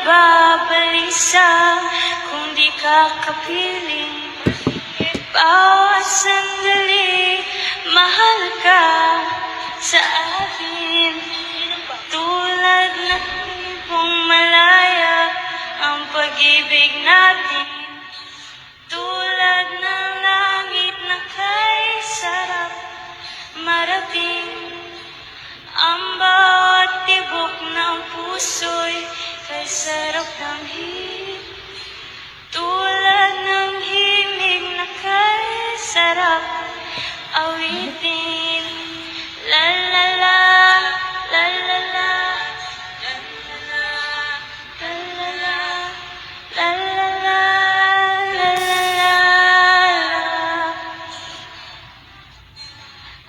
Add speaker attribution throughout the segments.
Speaker 1: nagbabalisa kung di ka kapiling. Bawat sandali, mahal ka sa akin. Tulad ng ibong malaya ang pag-ibig natin. Tulad ng langit na kay sarap marating. Ang bawat tibok ng puso'y kay sarap ng himig Tulad ng himig na kay sarap awitin La la la, la la la.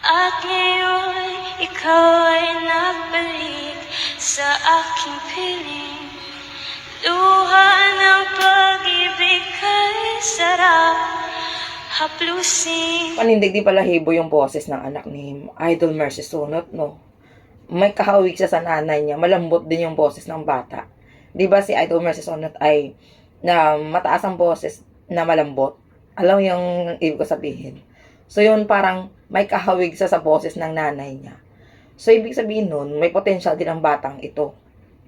Speaker 1: At ngayon, ikaw ay nagbalik sa aking piling Luha ng pag-ibig kay sarap haplusin
Speaker 2: Panindig di pala hibo yung boses ng anak ni Idol Mercy Sunot, no? May kahawig siya sa nanay niya. Malambot din yung boses ng bata. Di ba si Idol Mercy Sunot ay na mataas ang boses na malambot? Alam mo yung ibig ko sabihin. So yun parang may kahawig siya sa boses ng nanay niya. So ibig sabihin nun, may potential din ang batang ito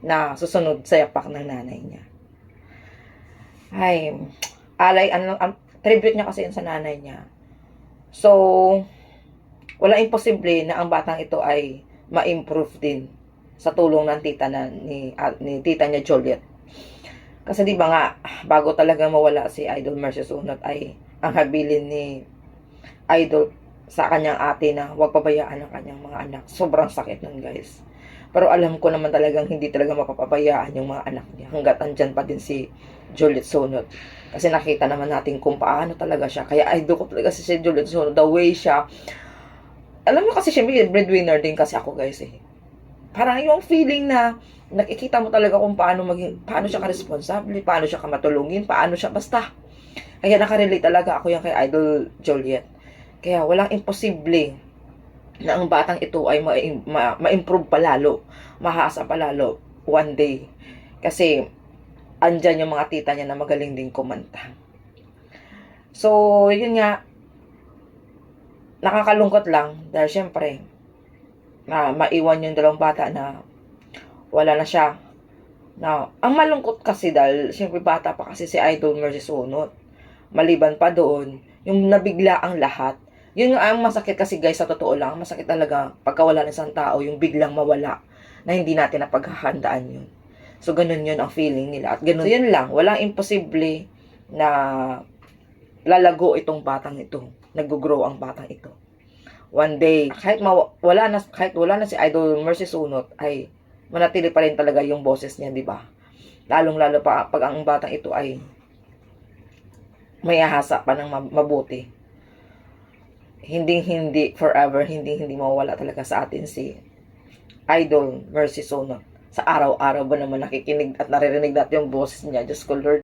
Speaker 2: na susunod sa yapak ng nanay niya. Ay, alay, ano, ang tribute niya kasi yun sa nanay niya. So, wala imposible na ang batang ito ay ma-improve din sa tulong ng tita na ni, ah, ni tita niya Juliet. Kasi di ba nga, bago talaga mawala si Idol Mercy Sunot ay ang habilin ni Idol sa kanyang ate na huwag pabayaan ang kanyang mga anak. Sobrang sakit nun guys. Pero alam ko naman talagang hindi talaga mapapabayaan yung mga anak niya hanggat andyan pa din si Juliet Sunot. Kasi nakita naman natin kung paano talaga siya. Kaya idol ko talaga si Juliet Sunot. The way siya. Alam mo kasi siya, breadwinner din kasi ako guys eh. Parang yung feeling na nakikita mo talaga kung paano maging, paano siya ka-responsable, paano siya ka-matulungin, paano siya, basta. Kaya nakarelate talaga ako yan kay Idol Juliet. Kaya walang imposible na ang batang ito ay ma- ma- ma-improve palalo, mahasa palalo one day. Kasi andyan yung mga tita niya na magaling din kumanta. So, yun nga, nakakalungkot lang dahil syempre, na maiwan yung dalawang bata na wala na siya. Na, ang malungkot kasi dahil, syempre bata pa kasi si Idol Mercy Sunot. Maliban pa doon, yung nabigla ang lahat. Yun nga ang masakit kasi guys, sa totoo lang, masakit talaga pagkawala ng isang tao, yung biglang mawala na hindi natin napaghahandaan yun. So, ganun yun ang feeling nila. At ganun, so, yun lang, walang imposible na lalago itong batang ito. Nag-grow ang batang ito. One day, kahit wala na kahit wala na si Idol Mercy Sunot ay manatili pa rin talaga yung boses niya, di ba? Lalong-lalo pa pag ang batang ito ay may ahasa pa ng mab- mabuti. Hindi hindi forever, hindi hindi mawala talaga sa atin si Idol Mercy Sunot. Sa araw-araw ba naman nakikinig at naririnig natin yung boses niya. Diyos ko Lord,